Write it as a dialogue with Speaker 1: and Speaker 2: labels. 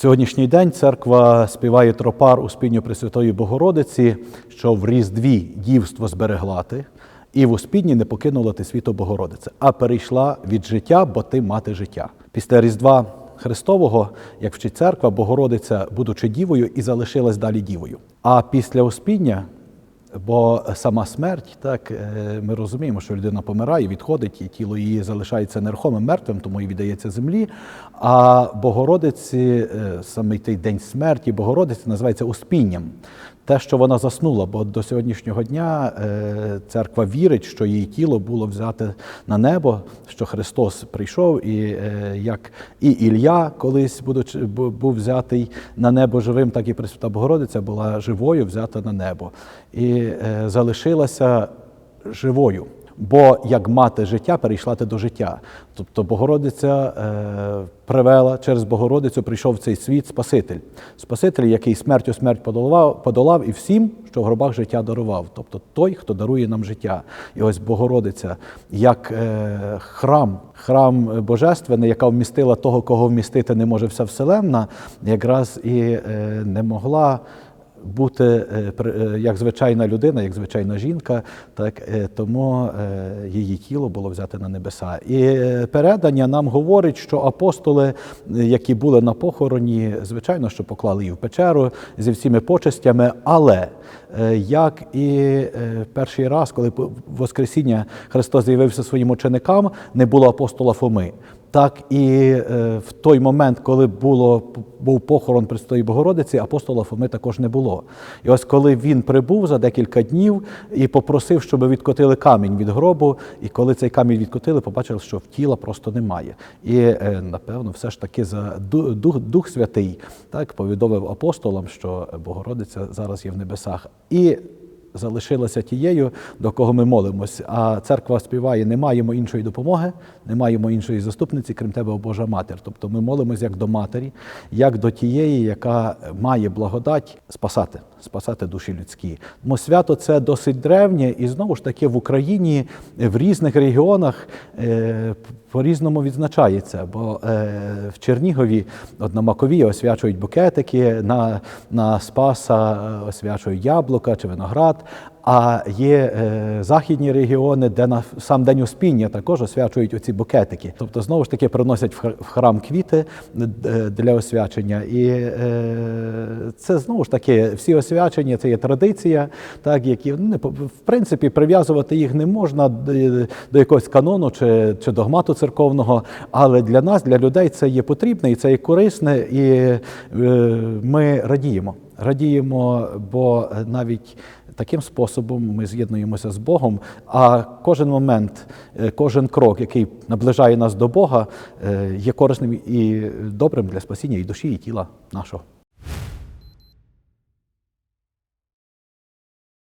Speaker 1: сьогоднішній день церква співає тропар у спінню Пресвятої Богородиці, що в Різдві дівство зберегла ти, і в успінні не покинула ти світо Богородице, а перейшла від життя, бо ти мати життя. Після Різдва Христового, як вчить церква, Богородиця, будучи дівою, і залишилась далі дівою. А після успіння Бо сама смерть, так е, ми розуміємо, що людина помирає, відходить, і тіло її залишається нерухомим, мертвим, тому і віддається землі. А Богородиці, е, саме той день смерті, Богородиці називається успінням. Те, що вона заснула, бо до сьогоднішнього дня е, церква вірить, що її тіло було взяте на небо, що Христос прийшов, і е, як і Ілля колись був взятий на небо живим, так і Пресвята Богородиця була живою, взята на небо. І е, залишилася живою. Бо як мати життя, перейшла ти до життя. Тобто Богородиця е, привела через Богородицю, прийшов в цей світ Спаситель. Спаситель, який смертю смерть подолав, подолав і всім, що в гробах життя дарував. Тобто той, хто дарує нам життя. І ось Богородиця, як е, храм, храм божественний, яка вмістила того, кого вмістити не може вся вселенна, якраз і е, не могла бути е, е, як звичайна людина, як звичайна жінка, так е, тому її тіло було взяте на небеса. І передання нам говорить, що апостоли, які були на похороні, звичайно, що поклали її в печеру зі всіми почестями, але як і перший раз, коли Воскресіння Христос з'явився своїм ученикам, не було апостола Фоми. Так і е, в той момент, коли було, був похорон Престої Богородиці, апостола Фоми також не було. І ось коли він прибув за декілька днів і попросив, щоб відкотили камінь від гробу, і коли цей камінь відкотили, побачили, що тіла просто немає. І е, напевно, все ж таки за Дух, Дух Святий так повідомив апостолам, що Богородиця зараз є в небесах. І залишилася тією, до кого ми молимось. А церква співає: не маємо іншої допомоги, не маємо іншої заступниці, крім тебе, о Божа матір. Тобто ми молимось як до матері, як до тієї, яка має благодать спасати, спасати душі людські. Тому свято це досить древнє, і знову ж таки в Україні в різних регіонах е, по-різному відзначається. Бо е, в Чернігові одномакові освячують букетики, на, на Спаса е, освячують яблука чи виноград. А є е, західні регіони, де на сам день Успіння також освячують оці букетики. Тобто, знову ж таки, приносять в храм квіти е, для освячення. І е, це знову ж таки всі освячення, це є традиція, так які ну, не в принципі прив'язувати їх не можна до, до якогось канону чи, чи догмату церковного. Але для нас, для людей, це є потрібне і це є корисне, і е, ми радіємо. Радіємо, бо навіть таким способом ми з'єднуємося з Богом. А кожен момент, е, кожен крок, який наближає нас до Бога, е, є корисним і добрим для спасіння і душі, і тіла нашого.